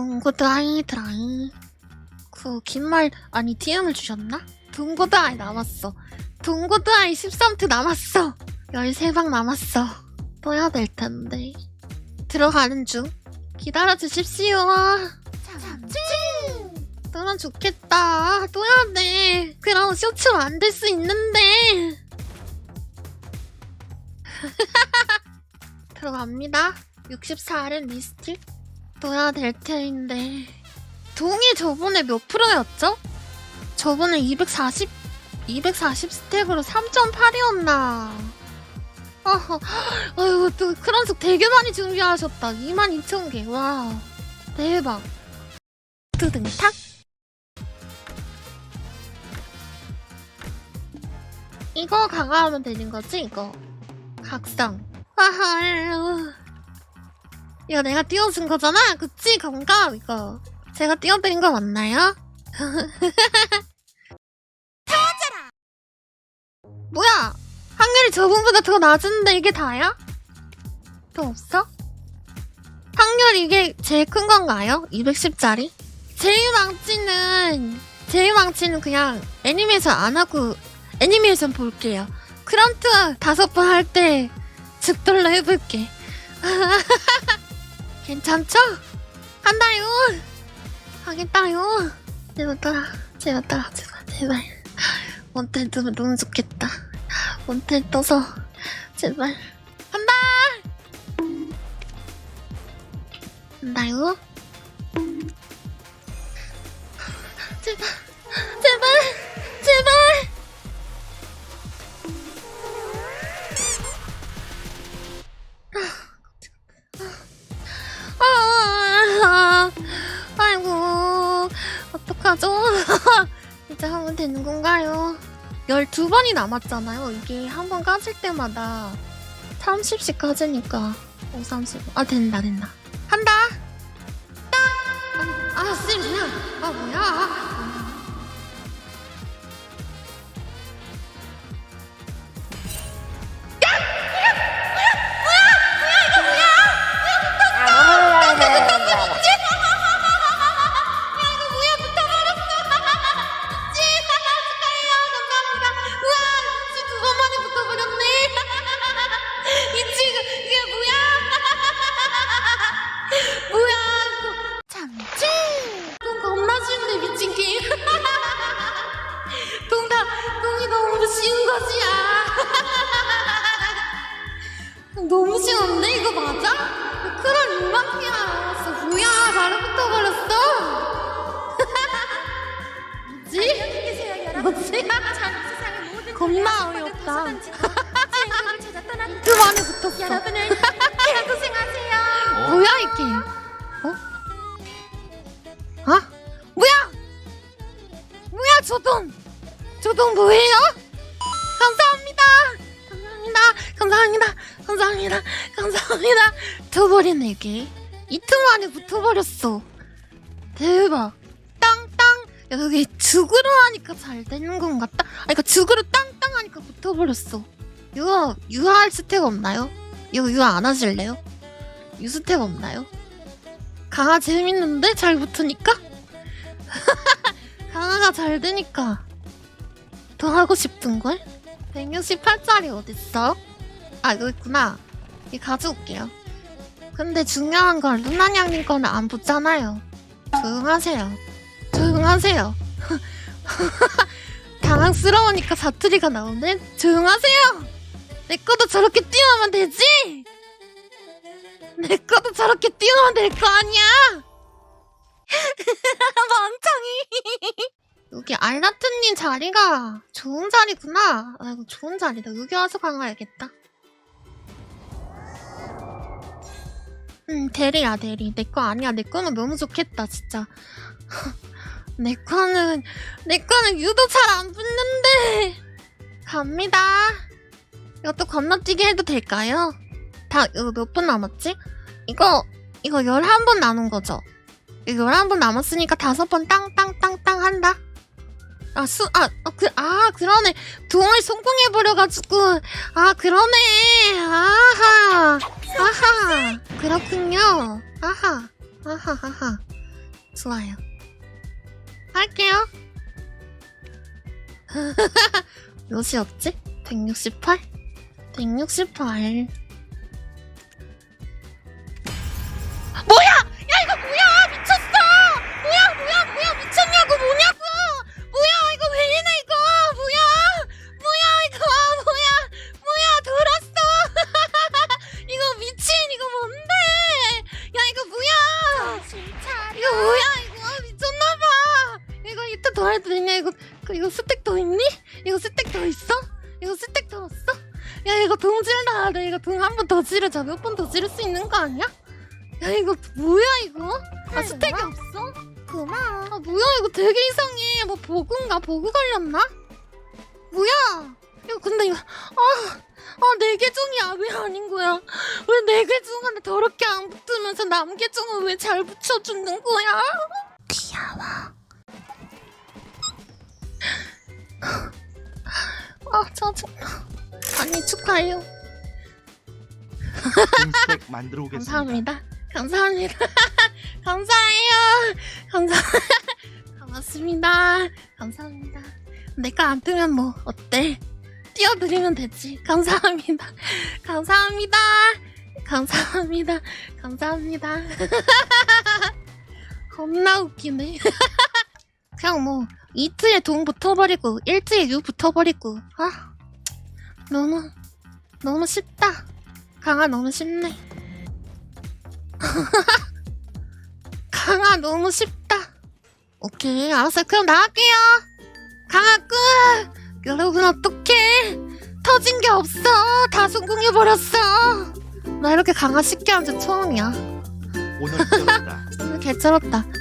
동고드 아이드라이. 그 긴 말 아니 DM을 주셨나? 동고드 아이 남았어. 동고드 아이 13트 남았어. 13방 남았어. 또 해야 될 텐데. 들어가는 중. 기다려 주십시오. 참치 너랑 좋겠다. 또 해야 돼. 그럼 쇼츠 만들 수 있는데. 들어갑니다. 64는 리스트 또 해야 될 텐데. 동이 저번에 몇 프로였죠? 저번에 240 240 스택으로 3.8이었나. 어허, 아이고 또 크런숙 되게 많이 준비하셨다. 22,000개. 와 대박. 두둥탁. 이거 강화하면 되는 거지 이거? 각성. 하하 이거 내가 띄워준 거잖아 그치 건강 이거 제가 띄워드린 거 맞나요? 태워져라 뭐야 확률이 저번보다 더 낮은데 이게 다야? 더 없어? 확률 이게 제일 큰 건가요? 210짜리? 제일 망치는 제일 망치는 그냥 애니메이션 안 하고 애니메이션 볼게요. 크런트 다섯 번 할때 죽돌로 해볼게. 괜찮죠? 한다요. 하겠다요. 제발 따라, 제발 따라, 제발, 제발. 원텔 뜨면 너무 좋겠다. 원텔 떠서 제발 한다. 한다요. 제발, 이제 하면 되는 건가요? 12번이 남았잖아요. 이게 한 번 까질 때마다 30씩 까지니까. 5, 30. 아, 된다, 된다. 한다! 딱! 아, 아, 쌤. 아. 뭐야, 저돈? 저돈 뭐예요? 감사합니다. 감사합니다. 감사합니다. 감사합니다. 감사합니다. 붙어버리네 이게. 이틀 만에 붙어버렸어. 대박. 땅땅. 야 여기 죽으로 하니까 잘 되는 건 같다. 아 그러니까 죽으로 땅땅 하니까 붙어버렸어. 이거 유아할 스택 없나요? 이거 유아 안 하실래요? 유스택 없나요? 강아 재밌는데 잘 붙으니까? 강아가 잘 되니까 더 하고 싶은걸? 168짜리 어딨어? 아 여기 있구나 이 가져올게요 근데 중요한 건 루나냥님 거는 안 붙잖아요 조용하세요 조용하세요 당황스러우니까 사투리가 나오네 조용하세요 내 거도 저렇게 띄우면 되지? 내 거도 저렇게 띄우면 될 거 아니야? 멍청이. 여기 알라트님 자리가 좋은 자리구나. 아이고 좋은 자리다. 여기 와서 강화야겠다. 음 대리야 대리. 내 거 아니야. 내 거는 너무 좋겠다 진짜. 내 거는 내 거는 유도 잘 안 붙는데. 갑니다. 이것도 건너뛰기 해도 될까요? 다 이거 몇 분 남았지? 이거 이거 11번 남은 거죠? 이거 11번 남았으니까 다섯 번 땅땅땅땅 한다. 아, 수, 아, 아, 그, 아, 그러네. 동을 성공해버려가지고. 아, 그러네. 아하. 아하. 그렇군요. 아하. 아하, 아하. 좋아요. 할게요. 몇이었지? 168? 168. 질러야 돼 이거 동한번 더 지르자 몇 번 더 지를 수 있는 거 아니야? 야 이거 뭐야 이거? 아 스택이 없어? 고마워. 아 뭐야 이거 되게 이상해 뭐 버그인가? 버그 걸렸나? 뭐야 이거 근데 이거 아아내 계정이야 왜 아닌 거야 왜 내 계정한테 더럽게 안 붙으면서 남 계정은 왜 잘 붙여주는 거야 귀여워. 아 짜증나 아니 축하해요 흰색 만들어 오겠습니다. 감사합니다. 감사합니다. 감사해요. 감사 고맙습니다. 감사합니다. 내가 안 뜨면 뭐 어때? 띄워드리면 되지. 감사합니다. 감사합니다. 감사합니다. 감사합니다. 겁나 웃기네. 그냥 뭐 이트에 동 붙어버리고 일트에 유 붙어버리고 아 너무 너무 쉽다 강아 너무 쉽네 강아 너무 쉽다. 오케이 알았어요. 그럼 나갈게요. 강아 끝. 여러분 어떡해? 터진 게 없어. 다 성공해 버렸어. 나 이렇게 강아 쉽게 한적 처음이야. 오늘 배웠다. 개쩔었다.